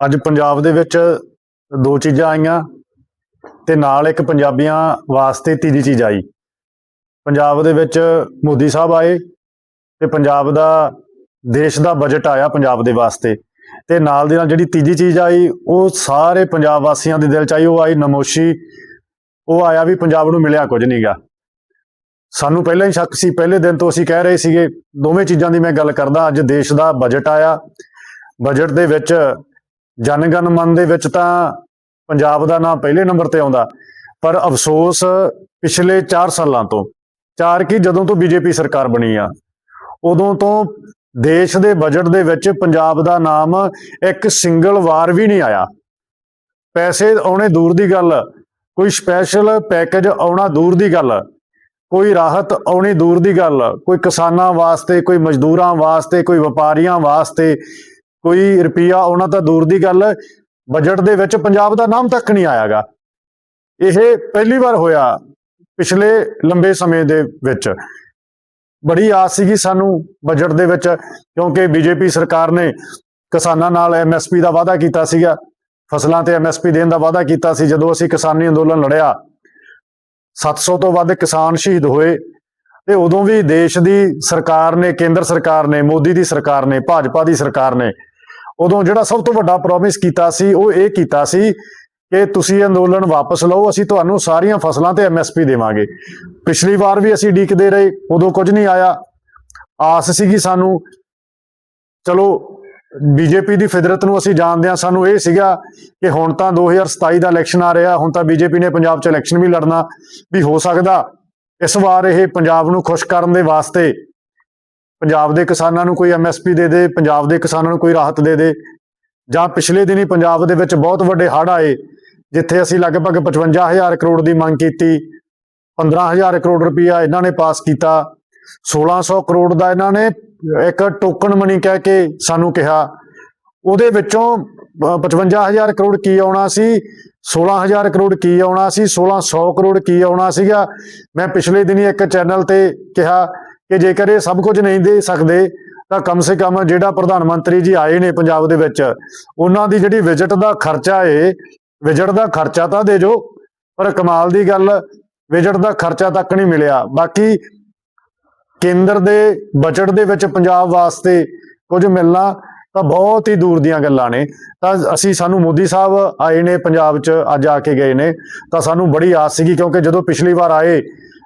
ਅੱਜ ਪੰਜਾਬ ਦੇ ਵਿੱਚ ਦੋ ਚੀਜ਼ਾਂ ਆਈਆਂ ਤੇ ਨਾਲ ਇੱਕ ਪੰਜਾਬੀਆਂ ਵਾਸਤੇ ਤੀਜੀ ਚੀਜ਼ ਆਈ। ਪੰਜਾਬ ਦੇ ਵਿੱਚ ਮੋਦੀ ਸਾਹਿਬ ਆਏ ਤੇ ਪੰਜਾਬ ਦਾ, ਦੇਸ਼ ਦਾ ਬਜਟ ਆਇਆ ਪੰਜਾਬ ਦੇ ਵਾਸਤੇ ਤੇ ਨਾਲ ਦੀ ਨਾਲ ਜਿਹੜੀ ਤੀਜੀ ਚੀਜ਼ ਆਈ, ਉਹ ਸਾਰੇ ਪੰਜਾਬ ਵਾਸੀਆਂ ਦੇ ਦਿਲ ਚ ਆਈ, ਉਹ ਆਈ ਨਮੋਸ਼ੀ। ਉਹ ਆਇਆ ਵੀ ਪੰਜਾਬ ਨੂੰ ਮਿਲਿਆ ਕੁਝ ਨਹੀਂਗਾ ਸਾਨੂੰ ਪਹਿਲਾਂ ਹੀ ਸ਼ੱਕ ਸੀ, ਪਹਿਲੇ ਦਿਨ ਤੋਂ ਅਸੀਂ ਕਹਿ ਰਹੇ ਸੀਗੇ, ਦੋਵੇਂ ਚੀਜ਼ਾਂ ਦੀ ਮੈਂ ਗੱਲ ਕਰਦਾ, ਅੱਜ ਦੇਸ਼ ਦਾ ਬਜਟ ਆਇਆ। ਬਜਟ ਦੇ ਵਿੱਚ ਜਨਗਣ ਮਨ ਦੇ ਵਿੱਚ ਤਾਂ ਪੰਜਾਬ ਦਾ ਨਾਮ ਪਹਿਲੇ ਨੰਬਰ ਤੇ ਆਉਂਦਾ। ਪਰ ਅਫਸੋਸ ਪਿਛਲੇ 4 ਸਾਲਾਂ ਤੋਂ, ਚਾਰ ਕੀ ਜਦੋਂ ਤੋਂ ਬੀਜੇਪੀ ਸਰਕਾਰ ਬਣੀ ਆ, ਉਦੋਂ ਤੋਂ ਦੇਸ਼ ਦੇ ਬਜਟ ਦੇ ਵਿੱਚ ਪੰਜਾਬ ਦਾ ਨਾਮ ਇੱਕ ਸਿੰਗਲ ਵਾਰ ਵੀ ਨਹੀਂ ਆਇਆ। ਪੈਸੇ ਆਉਣੇ ਦੂਰ ਦੀ ਗੱਲ, ਕੋਈ ਸਪੈਸ਼ਲ ਪੈਕੇਜ ਆਉਣਾ ਦੂਰ ਦੀ ਗੱਲ, ਕੋਈ ਰਾਹਤ ਆਉਣੀ ਦੂਰ ਦੀ ਗੱਲ, ਕੋਈ ਕਿਸਾਨਾਂ ਵਾਸਤੇ, ਕੋਈ ਮਜ਼ਦੂਰਾਂ ਵਾਸਤੇ, ਕੋਈ ਵਪਾਰੀਆਂ ਵਾਸਤੇ ਕੋਈ ਰੁਪਈਆ ਆਉਣਾ ਤਾਂ ਦੂਰ ਦੀ ਗੱਲ ਬਜਟ ਦੇ ਵਿੱਚ ਪੰਜਾਬ ਦਾ ਨਾਮ ਤੱਕ ਨਹੀਂ ਆਇਆਗਾ। ਇਹ ਪਹਿਲੀ ਵਾਰ ਹੋਇਆ ਪਿਛਲੇ ਲੰਬੇ ਸਮੇਂ ਦੇ ਵਿੱਚ। ਬੜੀ ਆਸ ਸੀਗੀ ਸਾਨੂੰ ਬਜਟ ਦੇ ਵਿੱਚ, ਕਿਉਂਕਿ ਬੀਜੇਪੀ ਸਰਕਾਰ ਨੇ ਕਿਸਾਨਾਂ ਨਾਲ ਐਮਐਸਪੀ ਦਾ ਵਾਅਦਾ ਕੀਤਾ ਸੀਗਾ। ਫਸਲਾਂ ਤੇ ਐਮਐਸਪੀ ਦੇਣ ਦਾ ਵਾਅਦਾ ਕੀਤਾ ਸੀ। ਜਦੋਂ ਅਸੀਂ ਕਿਸਾਨੀ ਅੰਦੋਲਨ ਲੜਿਆ 700 ਤੋਂ ਵੱਧ ਕਿਸਾਨ ਸ਼ਹੀਦ ਹੋਏ। ਤੇ ਉਦੋਂ ਵੀ ਦੇਸ਼ ਦੀ ਸਰਕਾਰ ਨੇ, ਕੇਂਦਰ ਸਰਕਾਰ ਨੇ, ਮੋਦੀ ਦੀ ਸਰਕਾਰ ਨੇ, ਭਾਜਪਾ ਦੀ ਸਰਕਾਰ ਨੇ ਉਦੋਂ ਜਿਹੜਾ ਸਭ ਤੋਂ ਵੱਡਾ ਪ੍ਰੋਮਿਸ ਕੀਤਾ ਸੀ, ਉਹ ਇਹ ਕੀਤਾ ਸੀ ਕਿ ਤੁਸੀਂ ਅੰਦੋਲਨ ਵਾਪਸ ਲਓ, ਅਸੀਂ ਤੁਹਾਨੂੰ ਸਾਰੀਆਂ ਫਸਲਾਂ ਤੇ ਐਮਐਸਪੀ ਦੇਵਾਂਗੇ। ਪਿਛਲੀ ਵਾਰ ਵੀ ਅਸੀਂ ਡੀਕਦੇ ਰਹੇ, ਉਦੋਂ ਕੁਝ ਨਹੀਂ ਆਇਆ। ਆਸ ਸੀਗੀ ਸਾਨੂੰ, ਚਲੋ, ਬੀਜੇਪੀ ਦੀ ਫਿਦਰਤ ਨੂੰ ਅਸੀਂ ਜਾਣਦੇ ਹਾਂ, ਸਾਨੂੰ ਇਹ ਸੀਗਾ ਕਿ ਹੁਣ ਤਾਂ 2027 ਦਾ ਇਲੈਕਸ਼ਨ ਆ ਰਿਹਾ, ਹੁਣ ਤਾਂ ਬੀਜੇਪੀ ਨੇ ਪੰਜਾਬ 'ਚ ਇਲੈਕਸ਼ਨ ਵੀ ਲੜਨਾ ਵੀ ਹੋ ਸਕਦਾ। ਇਸ ਵਾਰ ਇਹ ਪੰਜਾਬ ਨੂੰ ਖੁਸ਼ ਕਰਨ ਦੇ ਵਾਸਤੇ ਪੰਜਾਬ ਦੇ ਕਿਸਾਨਾਂ ਨੂੰ ਕੋਈ ਐਮਐਸਪੀ ਦੇ ਦੇ ਪੰਜਾਬ ਦੇ ਕਿਸਾਨਾਂ ਨੂੰ ਕੋਈ ਰਾਹਤ ਦੇ ਦੇ। ਜਾਂ ਪਿਛਲੇ ਦਿਨੀ ਪੰਜਾਬ ਦੇ ਵਿੱਚ ਬਹੁਤ ਵੱਡੇ ਹੜ੍ਹ ਆਏ ਜਿੱਥੇ ਅਸੀਂ ਲਗਭਗ 55000 ਕਰੋੜ ਦੀ ਮੰਗ ਕੀਤੀ 15000 ਕਰੋੜ ਰੁਪਇਆ ਇਹਨਾਂ ਨੇ ਪਾਸ ਕੀਤਾ 1600 ਕਰੋੜ ਦਾ ਇਹਨਾਂ ਨੇ ਇੱਕ ਟੋਕਨ ਮਨੀ ਕਹਿ ਕੇ ਸਾਨੂੰ ਕਿਹਾ। ਉਹਦੇ ਵਿੱਚੋਂ ਅ, 55000 ਕਰੋੜ ਕੀ ਆਉਣਾ ਸੀ 16000 ਕਰੋੜ ਕੀ ਆਉਣਾ ਸੀ 1600 ਕਰੋੜ ਕੀ ਆਉਣਾ ਸੀਗਾ। ਮੈਂ ਪਿਛਲੇ ਦਿਨੀ ਇੱਕ ਚੈਨਲ ਤੇ ਕਿਹਾ ਕਿ ਜੇਕਰ ਇਹ ਸਭ ਕੁਝ ਨਹੀਂ ਦੇ ਸਕਦੇ, ਤਾਂ ਕਮ ਸੇ ਕਮ ਜਿਹੜਾ ਪ੍ਰਧਾਨ ਮੰਤਰੀ ਜੀ ਆਏ ਨੇ ਪੰਜਾਬ ਦੇ ਵਿੱਚ, ਉਹਨਾਂ ਦੀ ਜਿਹੜੀ ਵਿਜ਼ਿਟ ਦਾ ਖਰਚਾ ਏ, ਵਿਜ਼ਿਟ ਦਾ ਖਰਚਾ ਤਾਂ ਦੇ ਜੋ, ਪਰ ਕਮਾਲ ਦੀ ਗੱਲ, ਵਿਜ਼ਿਟ ਦਾ ਖਰਚਾ ਤੱਕ ਨਹੀਂ ਮਿਲਿਆ। ਬਾਕੀ ਕੇਂਦਰ ਦੇ ਬਜਟ ਦੇ ਵਿੱਚ ਪੰਜਾਬ ਵਾਸਤੇ ਕੁਝ ਮਿਲਣਾ ਤਾਂ ਬਹੁਤ ਹੀ ਦੂਰ ਦੀਆਂ ਗੱਲਾਂ ਨੇ। ਤਾਂ ਅਸੀਂ ਸਾਨੂੰ ਮੋਦੀ ਸਾਹਿਬ ਆਏ ਨੇ ਪੰਜਾਬ 'ਚ, ਅੱਜ ਆ ਕੇ ਗਏ ਨੇ। ਤਾਂ ਸਾਨੂੰ ਬੜੀ ਆਸ ਸੀਗੀ ਕਿਉਂਕਿ ਜਦੋਂ ਪਿਛਲੀ ਵਾਰ ਆਏ,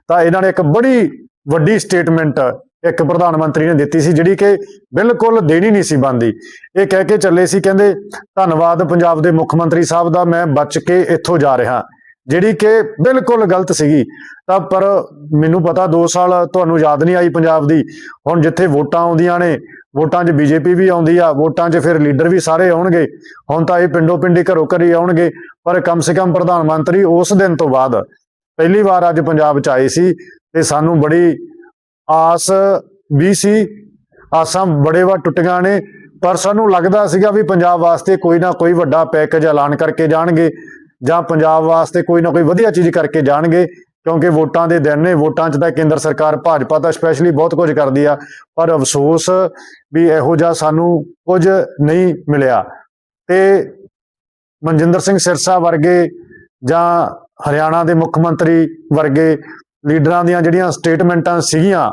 ਤਾਂ ਇਹਨਾਂ ਨੇ ਇੱਕ ਬੜੀ ਵੱਡੀ ਸਟੇਟਮੈਂਟ ਇੱਕ ਪ੍ਰਧਾਨ ਮੰਤਰੀ ਨੇ ਦਿੱਤੀ ਸੀ, ਜਿਹੜੀ ਕਿ ਬਿਲਕੁਲ ਦੇਣੀ ਨਹੀਂ ਸੀ ਬੰਦੀ ਇਹ ਕਹਿ ਕੇ ਚੱਲੇ ਸੀ, ਕਹਿੰਦੇ, ਧੰਨਵਾਦ ਪੰਜਾਬ ਦੇ ਮੁੱਖ ਮੰਤਰੀ ਸਾਹਿਬ ਦਾ, ਮੈਂ ਬਚ ਕੇ ਇੱਥੋਂ ਜਾ ਰਿਹਾ ਜਿਹੜੀ ਕਿ ਬਿਲਕੁਲ ਗਲਤ ਸੀਗੀ। ਤਾਂ ਪਰ ਮੈਨੂੰ ਪਤਾ 2 ਸਾਲ ਤੁਹਾਨੂੰ ਯਾਦ ਨਹੀਂ ਆਈ ਪੰਜਾਬ ਦੀ। ਹੁਣ ਜਿੱਥੇ ਵੋਟਾਂ ਆਉਂਦੀਆਂ ਨੇ, ਵੋਟਾਂ 'ਚ ਬੀਜੇਪੀ ਵੀ ਆਉਂਦੀ ਆ, ਵੋਟਾਂ 'ਚ ਫਿਰ ਲੀਡਰ ਵੀ ਸਾਰੇ ਆਉਣਗੇ। ਹੁਣ ਤਾਂ ਇਹ ਪਿੰਡੋ ਪਿੰਡੀ ਘਰੋ ਘਰੀ ਆਉਣਗੇ, ਪਰ ਕਮ ਸੇ ਕਮ ਪ੍ਰਧਾਨ ਮੰਤਰੀ ਉਸ ਦਿਨ ਤੋਂ ਬਾਅਦ। ਪਹਿਲੀ ਵਾਰ ਅੱਜ ਪੰਜਾਬ 'ਚ ਆਏ ਸੀ। ਤੇ ਸਾਨੂੰ ਬੜੀ ਆਸ ਵੀ ਸੀ। ਆਸਾਂ ਬੜੇ ਵਾਰ ਟੁੱਟੀਆਂ ਨੇ, ਪਰ ਸਾਨੂੰ ਲੱਗਦਾ ਸੀਗਾ ਵੀ ਪੰਜਾਬ ਵਾਸਤੇ ਕੋਈ ਨਾ ਕੋਈ ਵੱਡਾ ਪੈਕੇਜ ਐਲਾਨ ਕਰਕੇ ਜਾਣਗੇ ਜਾਂ ਪੰਜਾਬ ਵਾਸਤੇ ਕੋਈ ਨਾ ਕੋਈ ਵਧੀਆ ਚੀਜ਼ ਕਰਕੇ ਜਾਣਗੇ, ਕਿਉਂਕਿ ਵੋਟਾਂ ਦੇ ਦਿਨ ਨੇ, ਵੋਟਾਂ 'ਚ ਤਾਂ ਕੇਂਦਰ ਸਰਕਾਰ ਭਾਜਪਾ ਤਾਂ ਸਪੈਸ਼ਲੀ ਬਹੁਤ ਕੁਝ ਕਰਦੀ ਆ, ਪਰ ਅਫਸੋਸ ਵੀ ਇਹੋ ਜਿਹਾ ਸਾਨੂੰ ਕੁਝ ਨਹੀਂ ਮਿਲਿਆ। ਤੇ ਮਨਜਿੰਦਰ ਸਿੰਘ ਸਿਰਸਾ ਵਰਗੇ ਜਾਂ ਹਰਿਆਣਾ ਦੇ ਮੁੱਖ ਮੰਤਰੀ ਵਰਗੇ ਲੀਡਰਾਂ ਦੀਆਂ ਜਿਹੜੀਆਂ ਸਟੇਟਮੈਂਟਾਂ ਸੀਗੀਆਂ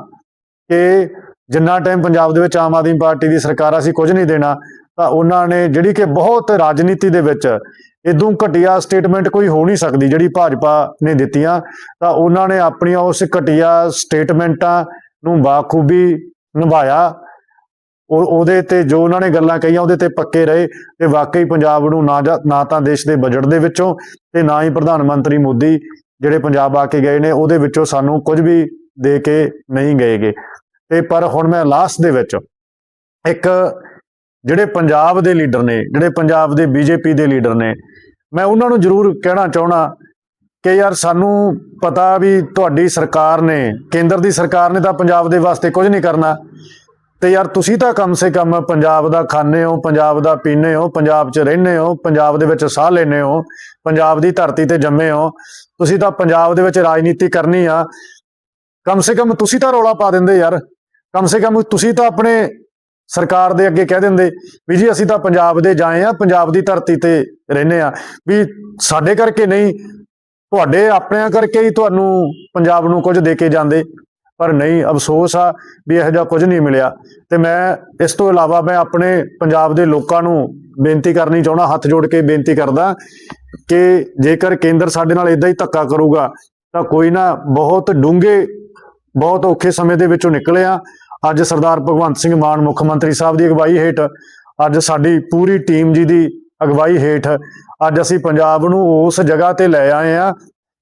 ਕਿ ਜਿੰਨਾ ਟਾਈਮ ਪੰਜਾਬ ਦੇ ਵਿੱਚ ਆਮ ਆਦਮੀ ਪਾਰਟੀ ਦੀ ਸਰਕਾਰ ਅਸੀਂ ਕੁਝ ਨਹੀਂ ਦੇਣਾ, ਤਾਂ ਉਹਨਾਂ ਨੇ ਜਿਹੜੀ ਕਿ ਬਹੁਤ ਰਾਜਨੀਤੀ ਦੇ ਵਿੱਚ ਇਦੋਂ ਘਟੀਆ ਸਟੇਟਮੈਂਟ ਕੋਈ ਹੋ ਨਹੀਂ ਸਕਦੀ, ਜਿਹੜੀ ਭਾਜਪਾ ਨੇ ਦਿੱਤੀਆਂ, ਤਾਂ ਉਹਨਾਂ ਨੇ ਆਪਣੀਆਂ ਉਸ ਘਟੀਆ ਸਟੇਟਮੈਂਟਾਂ ਨੂੰ ਬਾਖੂਬੀ ਨਿਭਾਇਆ। ਉਹ, ਉਹਦੇ ਤੇ ਜੋ ਉਹਨਾਂ ਨੇ ਗੱਲਾਂ ਕਹੀਆਂ, ਉਹਦੇ ਤੇ ਪੱਕੇ ਰਹੇ ਤੇ ਵਾਕਈ ਪੰਜਾਬ ਨੂੰ ਨਾ ਜਾ- ਨਾ ਤਾਂ ਦੇਸ਼ ਦੇ ਬਜਟ ਦੇ ਵਿੱਚੋਂ ਤੇ ਨਾ ਹੀ ਪ੍ਰਧਾਨ ਮੰਤਰੀ ਮੋਦੀ ਜਿਹੜੇ ਪੰਜਾਬ ਆ ਕੇ ਗਏ ਨੇ, ਉਹਦੇ ਵਿੱਚੋਂ ਸਾਨੂੰ ਕੁਝ ਵੀ ਦੇ ਕੇ ਨਹੀਂ ਗਏਗੇ। ਤੇ ਪਰ ਹੁਣ ਮੈਂ ਲਾਸਟ ਦੇ ਵਿੱਚ ਇੱਕ ਜਿਹੜੇ ਪੰਜਾਬ ਦੇ ਲੀਡਰ ਨੇ, ਜਿਹੜੇ ਪੰਜਾਬ ਦੇ ਬੀਜੇਪੀ ਦੇ ਲੀਡਰ ਨੇ, ਮੈਂ ਉਹਨਾਂ ਨੂੰ ਜ਼ਰੂਰ ਕਹਿਣਾ ਚਾਹਣਾ ਕਿ ਯਾਰ ਸਾਨੂੰ ਪਤਾ ਵੀ ਤੁਹਾਡੀ ਸਰਕਾਰ ਨੇ, ਕੇਂਦਰ ਦੀ ਸਰਕਾਰ ਨੇ ਤਾਂ ਪੰਜਾਬ ਦੇ ਵਾਸਤੇ ਕੁਝ ਨਹੀਂ ਕਰਨਾ। ਤੇ ਯਾਰ ਤੁਸੀਂ ਤਾਂ ਕਮ ਸੇ ਕਮ ਪੰਜਾਬ ਦਾ ਖਾਣੇ ਹੋ, ਪੰਜਾਬ ਦਾ ਪੀਣੇ ਹੋ, ਪੰਜਾਬ 'ਚ ਰਹਿੰਦੇ ਹੋ, ਪੰਜਾਬ ਦੇ ਵਿੱਚ ਸਾਹ ਲੈਂਦੇ ਹੋ, ਪੰਜਾਬ ਦੀ ਧਰਤੀ ਤੇ ਜੰਮੇ ਹੋ, ਤੁਸੀਂ ਤਾਂ ਪੰਜਾਬ ਦੇ ਵਿੱਚ ਰਾਜਨੀਤੀ ਕਰਨੀ ਆ। ਕਮ ਸੇ ਕਮ ਤੁਸੀਂ ਤਾਂ ਰੌਲਾ ਪਾ ਦਿੰਦੇ ਯਾਰ। ਕਮ ਸੇ ਕਮ ਤੁਸੀਂ ਤਾਂ ਆਪਣੇ ਸਰਕਾਰ ਦੇ ਅੱਗੇ ਕਹਿ ਦਿੰਦੇ ਵੀ ਜੀ ਅਸੀਂ ਤਾਂ ਪੰਜਾਬ ਦੇ ਜਾਏ ਆ, ਪੰਜਾਬ ਦੀ ਧਰਤੀ ਤੇ ਰਹਿੰਦੇ ਆ। ਵੀ ਸਾਡੇ ਕਰਕੇ ਨਹੀਂ, ਤੁਹਾਡੇ ਆਪਣਿਆਂ ਕਰਕੇ ਹੀ ਤੁਹਾਨੂੰ ਪੰਜਾਬ ਨੂੰ ਕੁਝ ਦੇ ਕੇ ਜਾਂਦੇ। ਪਰ ਨਹੀਂ, ਅਫਸੋਸ ਆ ਵੀ ਇਹੋ ਜਿਹਾ ਕੁਝ ਨਹੀਂ ਮਿਲਿਆ। ਤੇ ਮੈਂ ਇਸ ਤੋਂ ਇਲਾਵਾ ਮੈਂ ਆਪਣੇ ਪੰਜਾਬ ਦੇ ਲੋਕਾਂ ਨੂੰ ਬੇਨਤੀ ਕਰਨੀ ਚਾਹੁੰਦਾ, ਹੱਥ ਜੋੜ ਕੇ ਬੇਨਤੀ ਕਰਦਾ ਕਿ ਜੇਕਰ ਕੇਂਦਰ ਸਾਡੇ ਨਾਲ ਇਦਾਂ ਹੀ ਧੱਕਾ ਕਰੂਗਾ, ਤਾਂ ਕੋਈ ਨਾ ਬਹੁਤ ਡੂੰਘੇ, ਬਹੁਤ ਔਖੇ ਸਮੇਂ ਦੇ ਵਿੱਚੋਂ ਨਿਕਲੇ ਆ। ਅੱਜ ਸਰਦਾਰ ਭਗਵੰਤ ਸਿੰਘ ਮਾਨ ਮੁੱਖ ਮੰਤਰੀ ਸਾਹਿਬ ਦੀ ਅਗਵਾਈ ਹੇਠ, ਅੱਜ ਸਾਡੀ ਪੂਰੀ ਟੀਮ ਜੀ ਦੀ ਅਗਵਾਈ ਹੇਠ, ਅੱਜ ਅਸੀਂ ਪੰਜਾਬ ਨੂੰ ਉਸ ਜਗ੍ਹਾ ਤੇ ਲੈ ਆਏ ਆ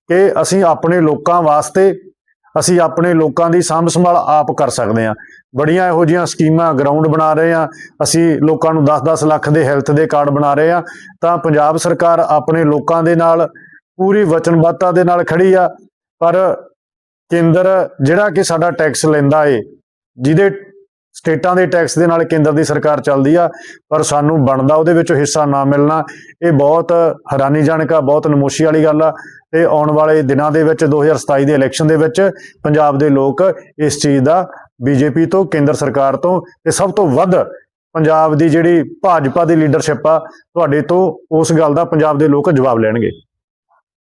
ਕਿ ਅਸੀਂ ਆਪਣੇ ਲੋਕਾਂ ਵਾਸਤੇ ਅਸੀਂ ਆਪਣੇ ਲੋਕਾਂ ਦੀ ਸਾਂਭ ਸੰਭਾਲ ਆਪ ਕਰ ਸਕਦੇ ਹਾਂ। ਬੜੀਆਂ ਇਹੋ ਜਿਹੀਆਂ ਸਕੀਮਾਂ ਗਰਾਊਂਡ ਬਣਾ ਰਹੇ ਆ ਅਸੀਂ ਲੋਕਾਂ ਨੂੰ 10-10 ਲੱਖ ਦੇ ਹੈਲਥ ਦੇ ਕਾਰਡ ਬਣਾ ਰਹੇ ਆ ਤਾਂ ਪੰਜਾਬ ਸਰਕਾਰ ਆਪਣੇ ਲੋਕਾਂ ਦੇ ਨਾਲ ਪੂਰੀ ਵਚਨਬੱਧਤਾ ਦੇ ਨਾਲ ਖੜੀ ਆ। ਪਰ ਕੇਂਦਰ ਜਿਹੜਾ ਕਿ ਸਾਡਾ ਟੈਕਸ ਲੈਂਦਾ ਏ, ਜਿਹਦੇ ਸਟੇਟਾਂ ਦੇ ਟੈਕਸ ਦੇ ਨਾਲ ਕੇਂਦਰ ਦੀ ਸਰਕਾਰ ਚੱਲਦੀ ਆ, ਪਰ ਸਾਨੂੰ ਬਣਦਾ ਉਹਦੇ ਵਿੱਚੋਂ ਹਿੱਸਾ ਨਾ ਮਿਲਣਾ, ਇਹ ਬਹੁਤ ਹੈਰਾਨੀਜਨਕ ਆ, ਬਹੁਤ ਨਮੋਸ਼ੀ ਵਾਲੀ ਗੱਲ ਆ। ਤੇ ਆਉਣ ਵਾਲੇ ਦਿਨਾਂ ਦੇ ਵਿੱਚ 2027 ਦੇ ਇਲੈਕਸ਼ਨ ਦੇ ਵਿੱਚ ਪੰਜਾਬ ਦੇ ਲੋਕ ਇਸ ਚੀਜ਼ ਦਾ ਬੀਜੇਪੀ ਤੋਂ, ਕੇਂਦਰ ਸਰਕਾਰ ਤੋਂ ਤੇ ਸਭ ਤੋਂ ਵੱਧ ਪੰਜਾਬ ਦੀ ਜਿਹੜੀ ਭਾਜਪਾ ਦੀ ਲੀਡਰਸ਼ਿਪ ਆ, ਤੁਹਾਡੇ ਤੋਂ ਉਸ ਗੱਲ ਦਾ ਪੰਜਾਬ ਦੇ ਲੋਕ ਜਵਾਬ ਲੈਣਗੇ।